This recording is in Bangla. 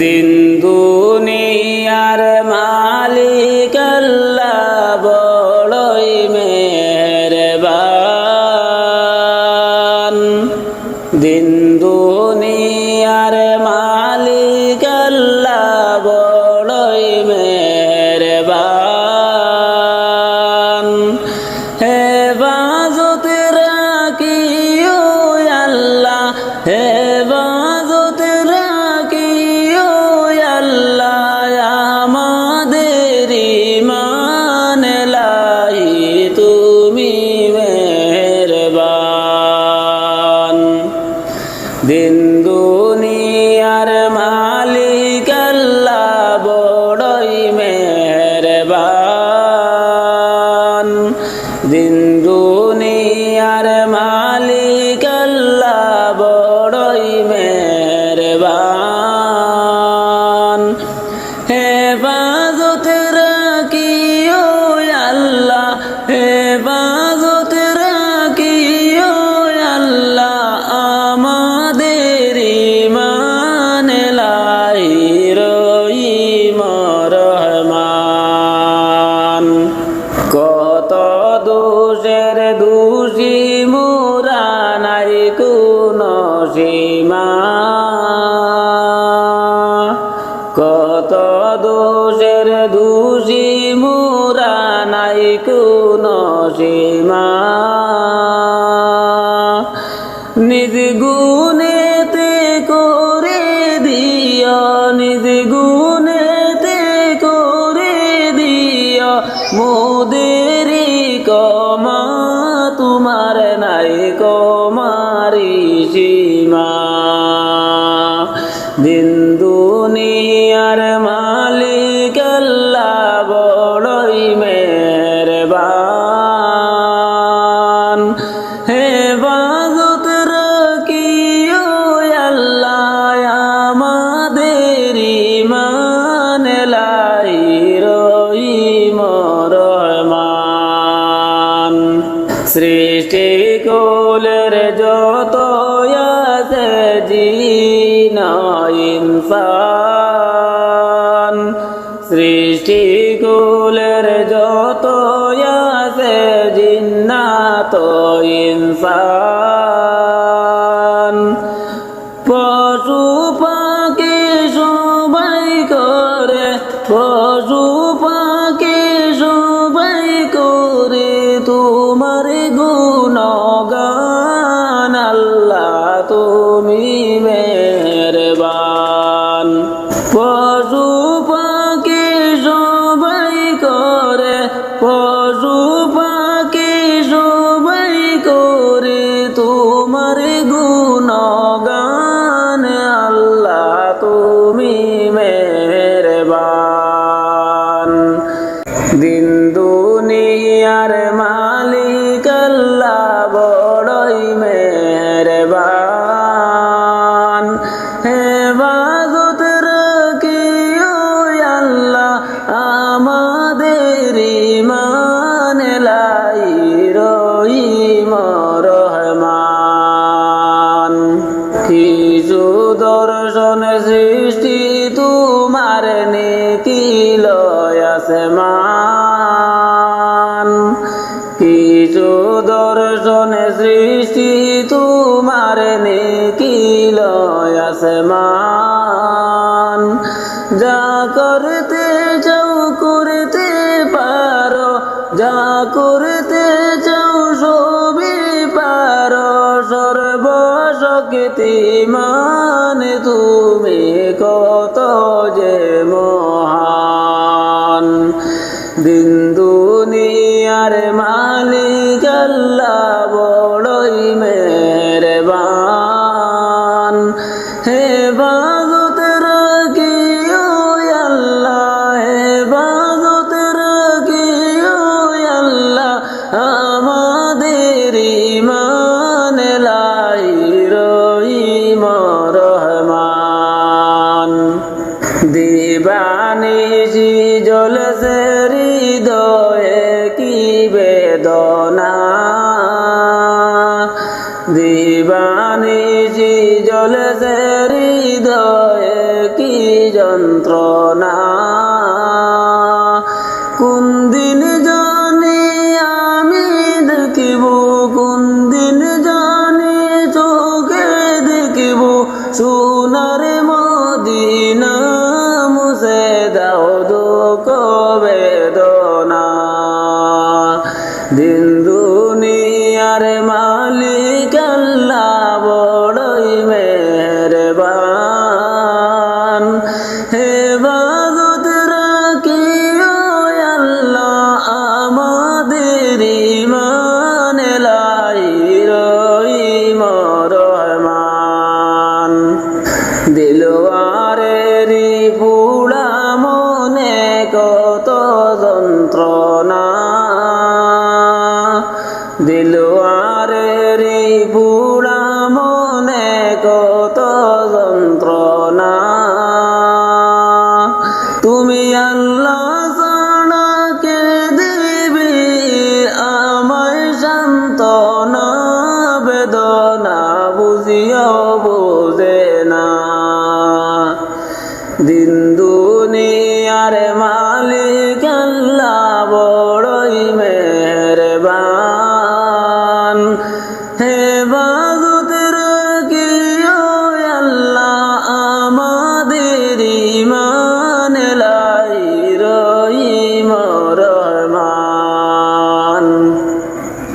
দিন হেফাজত রাখিও আল্লাহ, হেফাজত রাখিও আল্লাহ, আমাদের ইমান লাই রহিম রহমান। কত দোষের দোষী মোরা নাই কোন সীমা। দোষের দুজি মোরা নাই কোন নিজ গুণেতে করে দিও নিজ গুণেতে করে দিও মোদের কমা। ইমান লাই রহিম রহমান সৃষ্টি কোলের যত আছে জিন ইনসান। সৃষ্টি কুলের যত আছে জিন্নাত ইনসান। পশু দিন দুনিয়ার মালিক আল্লাহ বড়ই মেহরবান। হেফাজত রাখিও আল্লাহ, আমাদের ইমান লাই রহিম রহমান। কিছু দর্শন সৃষ্টি তোমার লয় আসমান। তোমার নেকিল আসমান। যা করতে চাও, করতে পারো। যা করতে চাও, সবই পারো। সর্বশক্তিমান তুমি কত যে মহান। দিন দুনিয়ার মালিক আল্লাহ বড়ই মেহরবান দিবানিজি জলসে হৃদয়ে কি বেদনা? দিবানিজি জলসে হৃদয়ে কি যন্ত্রণা? কোন জানি আমি দেখিব, কোন জানি চোখে দেখিব, সোনার দুনিয়ার মালিক আল্লাহ বড়ই মেহরবান। হে বাজত রাখিও আল্লাহ আমাদের ইমান লাই রহিম রহমান দিলওয়ারেরি পুড়া মনে কত যন্ত্রণা তুমি আল্লাহ জানাকে দিবে আমায় সান্তনা বেদনা বুঝিও বোঝে না।